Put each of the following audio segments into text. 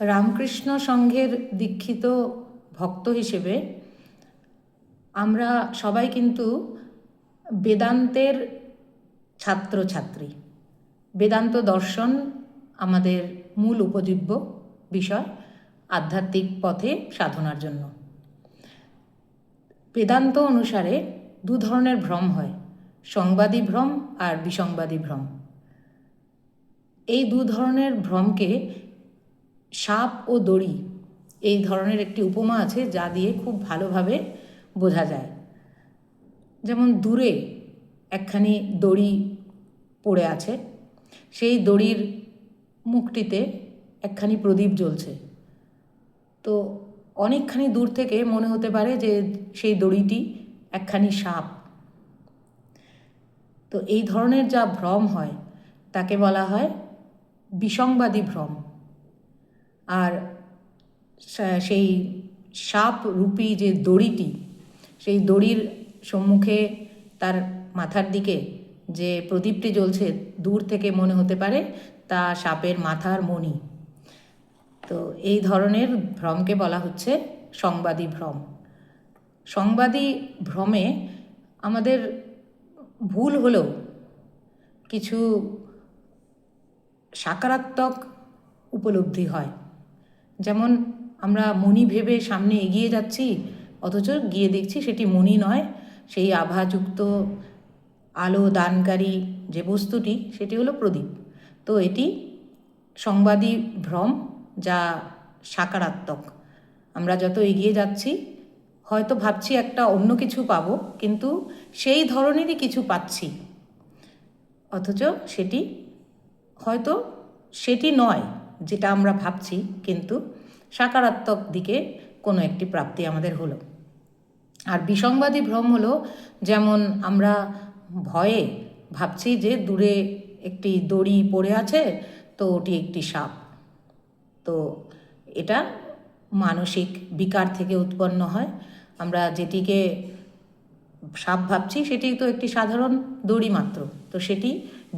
রামকৃষ্ণ সংঘের দীক্ষিত ভক্ত হিসেবে আমরা সবাই কিন্তু বেদান্তের ছাত্রছাত্রী। বেদান্ত দর্শন আমাদের মূল উপজীব্য বিষয়, আধ্যাত্মিক পথে সাধনার জন্য। বেদান্ত অনুসারে দু ধরনের ভ্রম হয়, সংবাদী ভ্রম আর বিসংবাদী ভ্রম। এই দু ধরনের ভ্রমকে সাপ ও দড়ি এই ধরনের একটি উপমা আছে যা দিয়ে খুব ভালোভাবে বোঝা যায়। যেমন দূরে একখানি দড়ি পড়ে আছে, সেই দড়ির মুখটিতে একখানি প্রদীপ জ্বলছে। তো অনেকখানি দূর থেকে মনে হতে পারে যে সেই দড়িটি একখানি সাপ। তো এই ধরনের যা ভ্রম হয়, তাকে বলা হয় বিসংবাদী ভ্রম। আর সেই সাপ রূপী যে দড়িটি, সেই দড়ির সম্মুখে তার মাথার দিকে যে প্রদীপটি জ্বলছে, দূর থেকে মনে হতে পারে তা সাপের মাথার মণি। তো এই ধরনের ভ্রমকে বলা হচ্ছে সংবাদী ভ্রম। সংবাদী ভ্রমে আমাদের ভুল হলেও কিছু সাকারাত্মক উপলব্ধি হয়। যেমন আমরা মণি ভেবে সামনে এগিয়ে যাচ্ছি, অথচ গিয়ে দেখছি সেটি মণি নয়, সেই আভাযুক্ত, আলো দানকারী যে বস্তুটি, সেটি হলো প্রদীপ। তো এটি সংবাদী ভ্রম যা সাকারাত্মক। আমরা যত এগিয়ে যাচ্ছি, হয়তো ভাবছি একটা অন্য কিছু পাবো, কিন্তু সেই ধরনেরই কিছু পাচ্ছি। অথচ সেটি হয়তো সেটি নয়। যেটা আমরা ভাবছি, কিন্তু সাকারাত্মক দিকে কোনো একটি প্রাপ্তি আমাদের হলো। আর বিসংবাদী ভ্রম হলো যেমন আমরা ভয়ে ভাবছি যে দূরে একটি দড়ি পড়ে আছে, তো ওটি একটি সাপ। তো এটা মানসিক বিকার থেকে উৎপন্ন হয়। আমরা যেটিকে সাপ ভাবছি, সেটি তো একটি সাধারণ দড়ি মাত্র। তো সেটি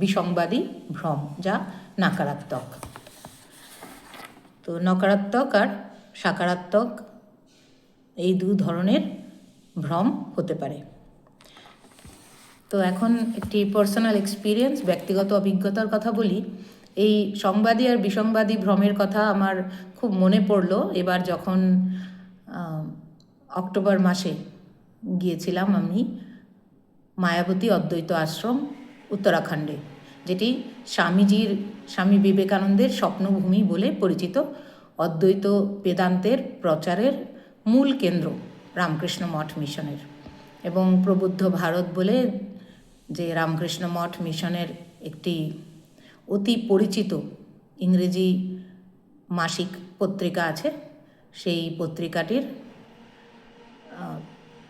বিসংবাদী ভ্রম, যা নাকারাত্মক। তো নকারাত্মক আর সাকারাত্মক এই দু ধরনের ভ্রম হতে পারে। তো এখন একটি পার্সোনাল এক্সপিরিয়েন্স ব্যক্তিগত অভিজ্ঞতার কথা বলি। এই সংবাদী আর বিসংবাদী ভ্রমের কথা আমার খুব মনে পড়ল। এবার যখন অক্টোবর মাসে গিয়েছিলাম আমি মায়াবতী অদ্বৈত আশ্রম, উত্তরাখণ্ডে, যেটি স্বামীজির স্বামী বিবেকানন্দের স্বপ্নভূমি বলে পরিচিত অদ্বৈত বেদান্তের প্রচারের মূল কেন্দ্র রামকৃষ্ণ মঠ মিশনের এবং প্রবুদ্ধ ভারত বলে যে রামকৃষ্ণ মঠ মিশনের একটি অতি পরিচিত ইংরেজি মাসিক পত্রিকা আছে। সেই পত্রিকাটির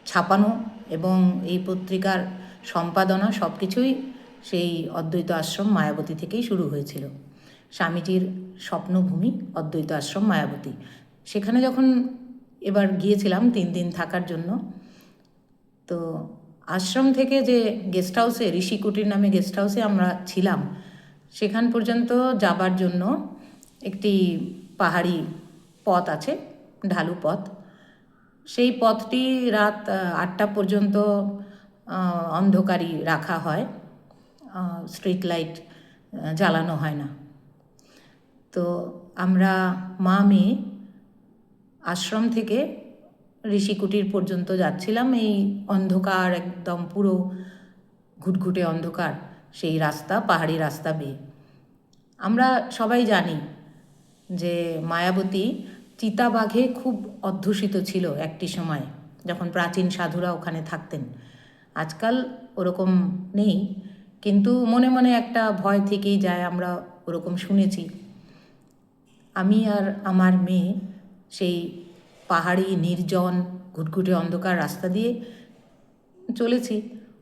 ছাপানো এবং এই পত্রিকার সম্পাদনা সব কিছুই সেই অদ্বৈত আশ্রম মায়াবতী থেকেই শুরু হয়েছিল। স্বামীজির স্বপ্নভূমি অদ্বৈত আশ্রম মায়াবতী। সেখানে যখন এবার গিয়েছিলাম তিন দিন থাকার জন্য, তো আশ্রম থেকে যে গেস্ট হাউসে ঋষিকুটির নামে গেস্ট হাউসে আমরা ছিলাম, সেখান পর্যন্ত যাবার জন্য একটি পাহাড়ি পথ আছে, ঢালু পথ। সেই পথটি রাত আটটা পর্যন্ত অন্ধকারই রাখা হয়। স্ট্রিট লাইট জ্বালানো হয় না। তো আমরা মা, মেয়ে আশ্রম থেকে ঋষিকুটির পর্যন্ত যাচ্ছিলাম। এই অন্ধকার একদম পুরো ঘুটঘুটে অন্ধকার, সেই রাস্তা, পাহাড়ি রাস্তা বেয়ে। আমরা সবাই জানি যে মায়াবতী চিতাবাঘে খুব অধ্যুষিত ছিল একটি সময়, যখন প্রাচীন সাধুরা ওখানে থাকতেন। আজকাল ওরকম নেই। কিন্তু মনে মনে একটা ভয় থেকেই যায়, আমরা ওরকম শুনেছি। আমি আর আমার মেয়ে সেই পাহাড়ি, নির্জন, ঘুটঘুটে অন্ধকার রাস্তা দিয়ে চলেছি।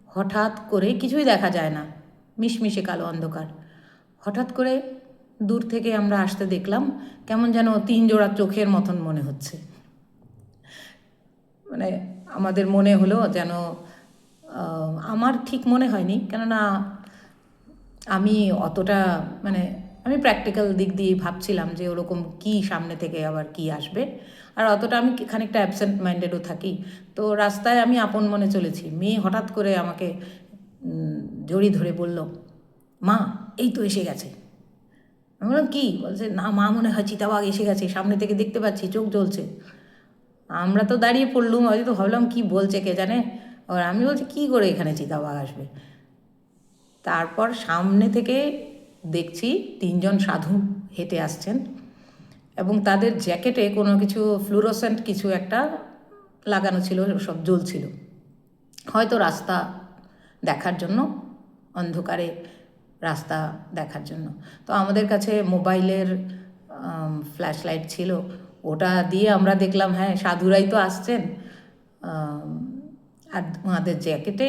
হঠাৎ করে কিছুই দেখা যায় না, মিশমিশে কালো অন্ধকার। হঠাৎ করে দূর থেকে আমরা আসতে দেখলাম, কেমন যেন তিন জোড়া চোখের মতন মনে হচ্ছে। মানে আমাদের মনে হলো যেন আমার ঠিক মনে হয়নি। কেননা আমি অতটা মানে আমি প্র্যাকটিক্যাল দিক দিয়ে ভাবছিলাম যে ওরকম কি সামনে থেকে আবার কি আসবে। আর অতটা আমি খানিকটা অ্যাবসেন্ট মাইন্ডেডও থাকি। তো রাস্তায় আমি আপন মনে চলেছি। মেয়ে হঠাৎ করে আমাকে জড়ি ধরে বলল, মা, এই তো এসে গেছে। আমি বললাম, কী? বলছে, না, মা মনে হয় চিতাবাঘ এসে গেছে। সামনে থেকে দেখতে পাচ্ছি, চোখ জ্বলছে। আমরা তো দাঁড়িয়ে পড়লুম হয়তো ভাবলাম, কি বলছে কে জানে? আর আমি বলছি, কী করে এখানে চিতাবাঘ আসবে? তারপর সামনে থেকে দেখছি তিনজন সাধু হেঁটে আসছেন এবং তাদের জ্যাকেটে কোনো কিছু ফ্লুরোসেন্ট কিছু একটা লাগানো ছিল, সব জ্বলছিল। হয়তো রাস্তা দেখার জন্য, অন্ধকারে রাস্তা দেখার জন্য। তো আমাদের কাছে মোবাইলের ফ্ল্যাশ লাইট ছিল। ওটা দিয়ে আমরা দেখলাম হ্যাঁ সাধুরাই তো আসছেন। আর ওনাদের জ্যাকেটে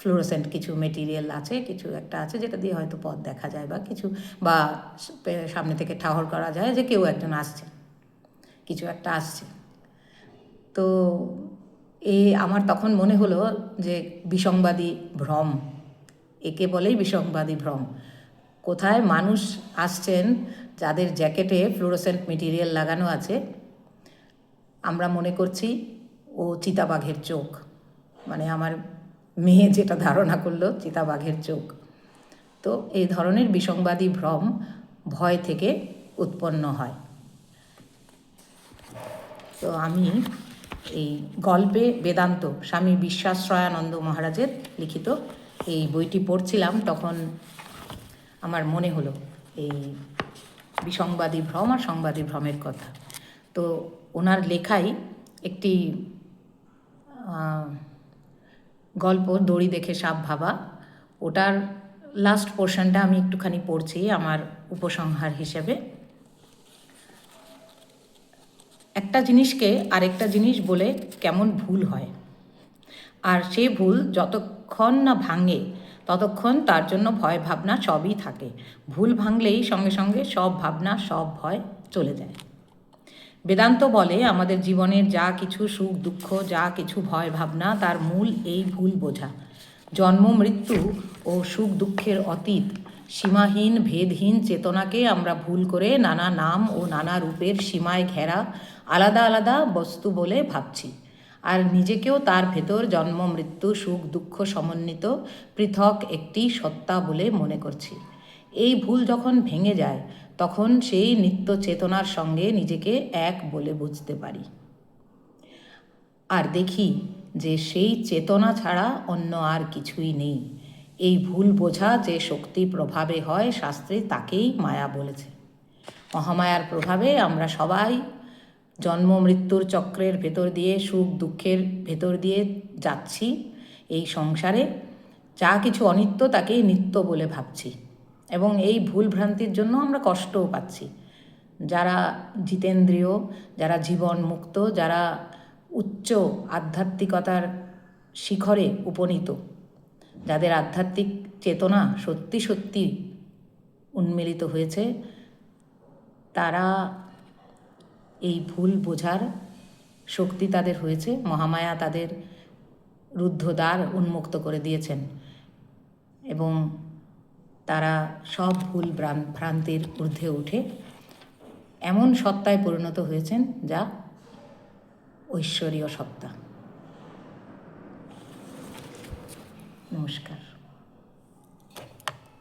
ফ্লোরোসেন্ট কিছু মেটেরিয়াল আছে, কিছু একটা আছে যেটা দিয়ে হয়তো পথ দেখা যায় বা কিছু বা সামনে থেকে ঠাহর করা যায় যে কেউ একজন আসছে, কিছু একটা আসছে। তো এই আমার তখন মনে হলো যে বিসংবাদী ভ্রম, একে বলেই বিসংবাদী ভ্রম। কোথায় মানুষ আসছেন যাদের জ্যাকেটে ফ্লোরোসেন্ট মেটেরিয়াল লাগানো আছে, আমরা মনে করছি ও চিতাবাঘের চোখ। মানে আমার মেয়ে যেটা ধারণা করল, চিতাবাঘের চোখ। তো এই ধরনের বিসংবাদী ভ্রম ভয় থেকে উৎপন্ন হয়। তো আমি এই গল্পে বেদান্ত স্বামী বিশ্বাশ্রয়ানন্দ মহারাজের লিখিত এই বইটি পড়ছিলাম, তখন আমার মনে হলো এই বিসংবাদী ভ্রম আর সংবাদী ভ্রমের কথা। তো ওনার লেখাই একটি গল্প, দড়ি দেখে সাপ ভাবা, ওটার লাস্ট পোর্শনটা আমি একটুখানি পড়ছি আমার উপসংহার হিসেবে। একটা জিনিসকে আরেকটা জিনিস বলে কেমন ভুল হয়। আর সে ভুল যতক্ষণ না ভাঙে, ততক্ষণ তার জন্য ভয় ভাবনা সবই থাকে। ভুল ভাঙলেই সঙ্গে সঙ্গে সব ভাবনা, সব ভয় চলে যায়। বেদান্ত বলে, আমাদের জীবনের যা কিছু সুখ, দুঃখ, যা কিছু ভয়, ভাবনা, তার মূল এই ভুল বোঝা। জন্ম, মৃত্যু ও সুখ, দুঃখের অতীত, সীমাহীন, ভেদহীন চেতনাকে আমরা ভুল করে নানা নাম ও নানা রূপের সীমায় ঘেরা আলাদা আলাদা বস্তু বলে ভাবছি। আর নিজেকেও তার ভেতর জন্ম, মৃত্যু, সুখ, দুঃখ সমন্বিত পৃথক একটি সত্তা বলে মনে করছি। এই ভুল যখন ভেঙে যায় তখন সেই নিত্য চেতনার সঙ্গে নিজেকে এক বলে বুঝতে পারি। আর দেখি যে সেই চেতনা ছাড়া অন্য আর কিছুই নেই। এই ভুল বোঝা যে শক্তি প্রভাবে হয় শাস্ত্রে তাকেই মায়া বলেছে। মহামায়ার প্রভাবে আমরা সবাই জন্ম, মৃত্যুর চক্রের ভেতর দিয়ে, সুখ, দুঃখের ভেতর দিয়ে যাচ্ছি। এই সংসারে যা কিছু অনিত্য তাকে নিত্য বলে ভাবছি। এবং এই ভুল ভ্রান্তির জন্য আমরা কষ্টও পাচ্ছি। যারা জিতেন্দ্রীয়, যারা জীবন মুক্ত যারা উচ্চ আধ্যাত্মিকতার শিখরে উপনীত, যাদের আধ্যাত্মিক চেতনা সত্যি সত্যি উন্মিলিত হয়েছে, তারা এই ভুল বোঝার শক্তি তাদের হয়েছে, মহামায়া তাদের রুদ্ধদ্বার উন্মুক্ত করে দিয়েছেন এবং তারা সব ভুল ভ্রান- ভ্রান্তির ঊর্ধ্বে উঠে এমন সত্তায় পরিণত হয়েছেন যা ঐশ্বরীয় সত্তা। নমস্কার।